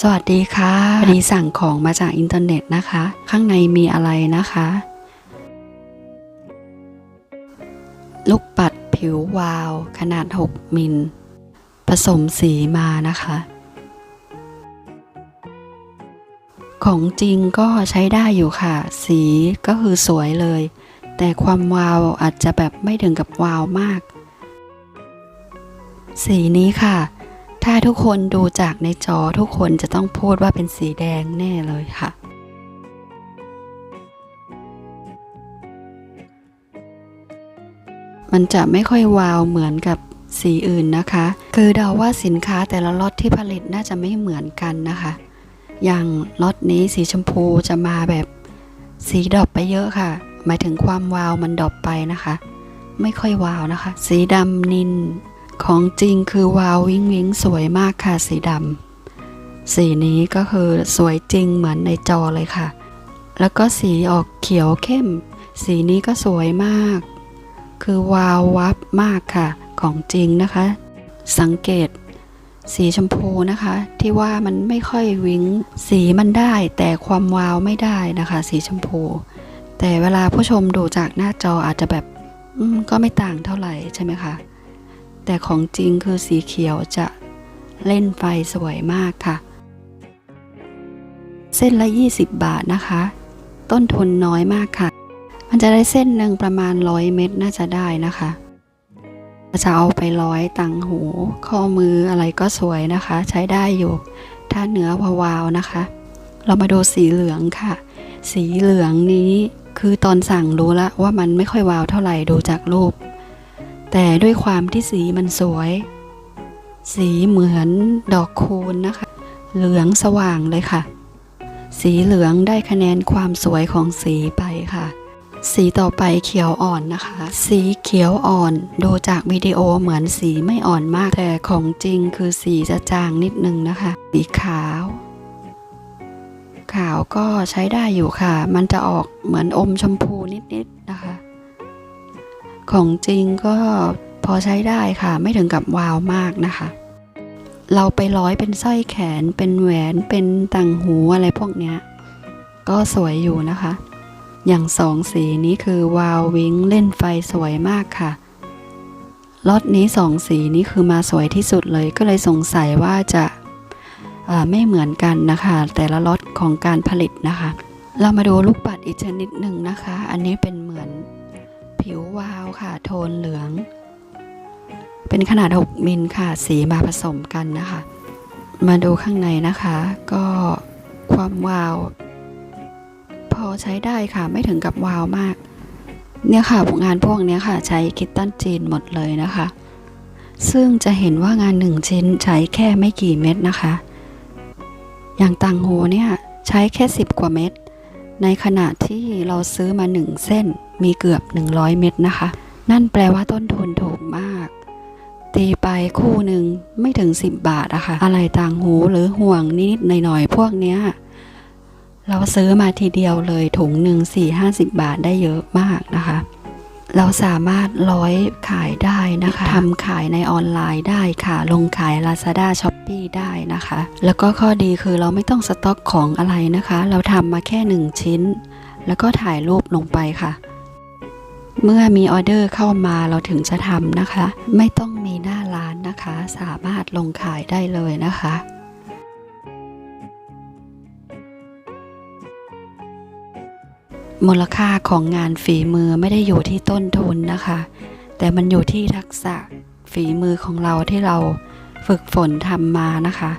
สวัสดีค่ะพอดีสั่งของมาจากอินเทอร์เน็ตนะคะ ข้างในมีอะไรนะคะ ลูกปัดผิววาว ขนาด 6 มิล ผสมสีมานะคะ ของจริงก็ใช้ได้อยู่ค่ะ สีก็คือสวยเลย แต่ความวาวอาจจะแบบไม่ถึงกับวาวมาก สีนี้ค่ะ ถ้าทุกคนดูจากในจอทุกคนจะต้องพูดว่าเป็นสีแดงแน่เลยค่ะ มันจะไม่ค่อยวาวเหมือนกับสีอื่นนะคะ คือเดาว่าสินค้าแต่ละล็อตที่ผลิตน่าจะไม่เหมือนกันนะคะ อย่างล็อตนี้สีชมพูจะมาแบบสีดรอปไปเยอะค่ะ หมายถึงความวาวมันดรอปไปนะคะ ไม่ค่อยวาวนะคะ สีดำนิน ของจริงคือวาววิงวิงสวยมากค่ะสีดำสีนี้ก็คือสวยจริงเหมือนในจอเลยค่ะ แล้วก็สีออกเขียวเข้ม สีนี้ก็สวยมาก คือวาววับมากค่ะ ของจริงนะคะ สังเกต สีชมพูนะคะ ที่ว่ามันไม่ค่อยวิงสีมันได้ แต่ความวาวไม่ได้นะคะ สีชมพู แต่เวลาผู้ชมดูจากหน้าจออาจจะแบบก็ไม่ต่างเท่าไหร่ใช่ไหมคะ แต่ของจริงคือสีเขียวจะเล่นไฟสวยมากค่ะ เส้นละ 20 บาทนะคะ ต้นทุนน้อยมากค่ะ มันจะได้เส้นหนึ่งประมาณร้อยเม็ดน่าจะได้นะคะจะเอาไปร้อยต่างหู ข้อมืออะไรก็สวยนะคะ ใช้ได้อยู่ ถ้าเนื้อวาวๆนะคะ เรามาดูสีเหลืองค่ะ สีเหลืองนี้คือตอนสั่งรู้แล้วว่ามันไม่ค่อยวาวเท่าไหร่ดูจากรูป แต่ด้วยความที่สีมันสวย สีเหมือนดอกคูณนะคะ เหลืองสว่างเลยค่ะ สีเหลืองได้คะแนนความสวยของสีไปค่ะ สีต่อไปเขียวอ่อนนะคะ สีเขียวอ่อนดูจากวิดีโอเหมือนสีไม่อ่อนมาก แต่ของจริงคือสีจะจางนิดนึงนะคะ สีขาวขาวก็ใช้ได้อยู่ค่ะ มันจะออกเหมือนอมชมพูนิดๆนะคะ ของจริงก็พอใช้ได้ค่ะ ไม่ถึงกับวาวมากนะคะ เราไปร้อยเป็นสร้อยแขน เป็นแหวน เป็นต่างหูอะไรพวกเนี้ย ก็สวยอยู่นะคะ อย่างสองสีนี้คือวาววิงเล่นไฟสวยมากค่ะล็อตนี้สองสีนี้คือมาสวยที่สุดเลยก็เลยสงสัยว่าจะไม่เหมือนกันนะคะ แต่ละล็อตของการผลิตนะคะ เรามาดูลูกปัดอีกชนิดหนึ่งนะคะ อันนี้เป็นเหมือน ผิววาวค่ะ โทนเหลือง เป็นขนาด 6 มิลค่ะ สีมาผสมกันนะคะ มาดูข้างในนะคะ ก็ความวาว พอใช้ได้ค่ะ ไม่ถึงกับวาวมาก เนี่ยค่ะงานพวกนี้ค่ะ ใช้คิตตันจีนหมดเลยนะคะ ซึ่งจะเห็นว่างานหนึ่งชิ้นใช้แค่ไม่กี่เม็ดนะคะ อย่างต่างหูเนี่ย ใช้แค่ 10 กว่าเม็ด ในขณะที่เราซื้อมา 1 เส้นมีเกือบ 100 เม็ดนะคะ นั่นแปลว่าต้นทุนถูกมาก ตีไปคู่หนึ่งไม่ถึง 10 บาทอะค่ะ อะไรต่างหูหรือห่วงนิดๆหน่อยๆพวกเนี้ยเราซื้อมาทีเดียวเลยถุงหนึ่งสี่ห้าสิบบาทได้เยอะมากนะคะ เราสามารถร้อยขายได้นะคะทำขายในออนไลน์ได้ค่ะ ลงขาย Lazada s h o p e e ได้นะคะ แล้วก็ข้อดีคือเราไม่ต้องสต็อกของอะไรนะคะ เราทำมาแค่หนึ่งชิ้น แล้วก็ถ่ายรูปลงไปค่ะ เมื่อมีออเดอร์เข้ามาเราถึงจะทำนะคะ ไม่ต้องมีหน้าร้านนะคะ สามารถลงขายได้เลยนะคะ มูลค่าของงานฝีมือไม่ได้อยู่ที่ต้นทุนนะคะ แต่มันอยู่ที่ทักษะฝีมือของเราที่เราฝึกฝนทำมานะคะ